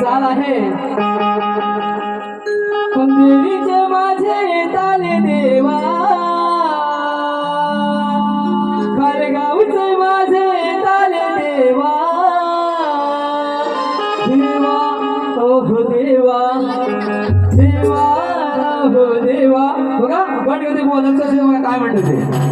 चाल आहे. पण माझे हो देवा. बघा पण कधी बोलायचं असेल बघा काय म्हणतो ते.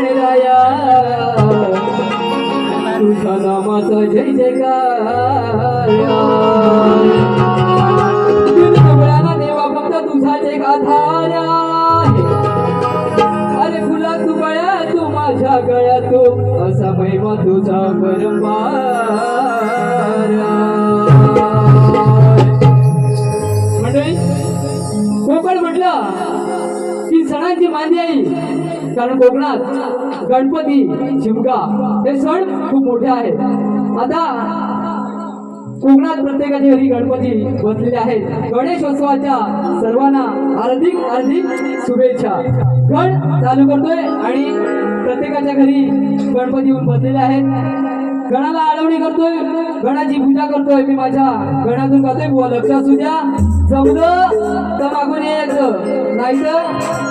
गणराया तुझ्या नामाचा जय जयकार। डोळ्याला देवा फक्त तुझा एक आधार अरे फुला तू गळ्या तू माझ्या गळ्या तू असा महिमा तुझा परंपार मंडळी कोकण म्हटलं की सणांची मांदी आई कारण कोकणात गणपती शिमगा हे सण खूप मोठे आहेत. आता कोकणात प्रत्येकाच्या घरी गणपती बसलेले आहेत. गणेशोत्सवाच्या सर्वांना हार्दिक हार्दिक शुभेच्छा. गण चालू करतोय आणि प्रत्येकाच्या घरी गणपती येऊन बसलेले आहेत. गणाला आळवणी करतोय गणाची पूजा करतोय मी माझ्या गणातून करतोय बुवा लक्ष असू द्या. जमलं तर मागून यायचं नाही तर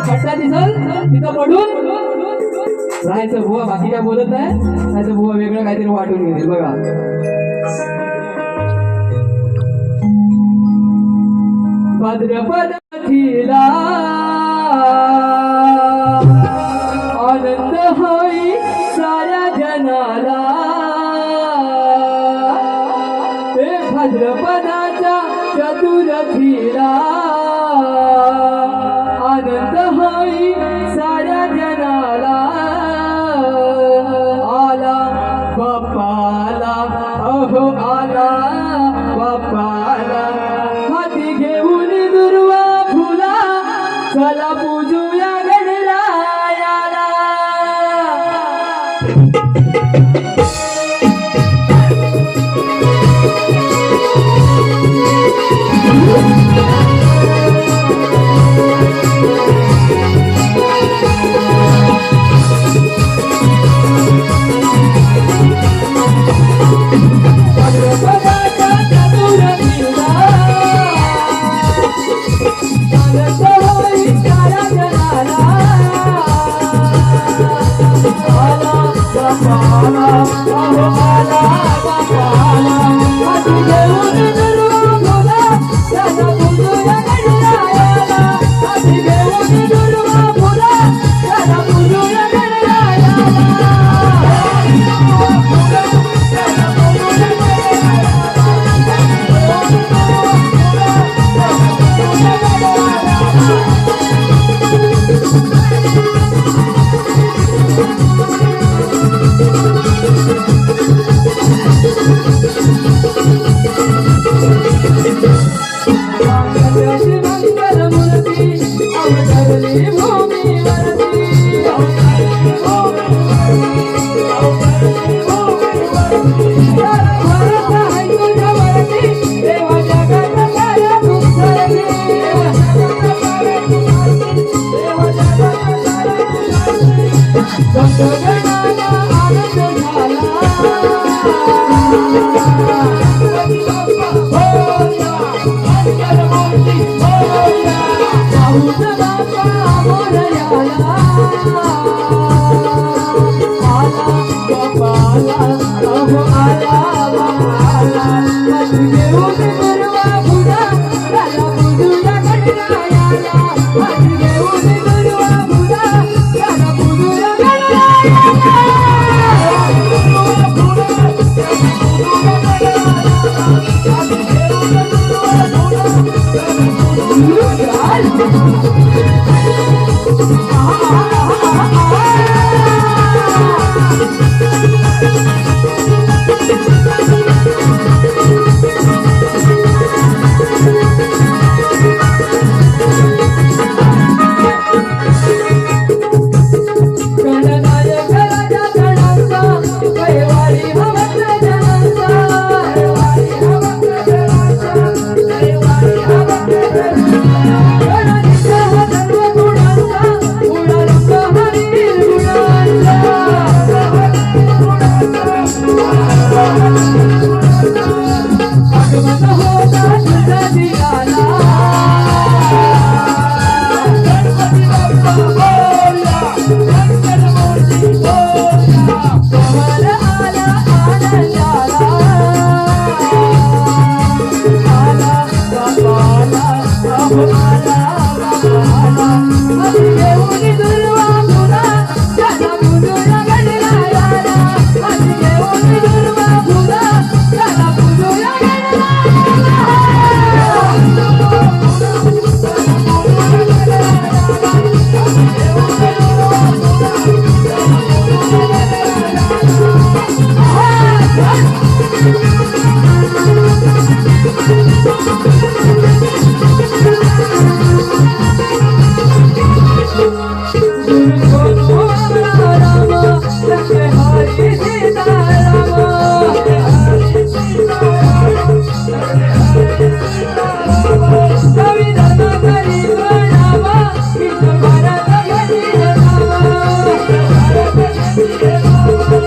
खट्टा दिसल तिथं पडून राहायचं बुवा बाकी काय बोलत नाही. नाही तर बुवा वेगळं काहीतरी वाटून घेतील बघा. भद्रपद थिला Oh, Hallelujah. I'm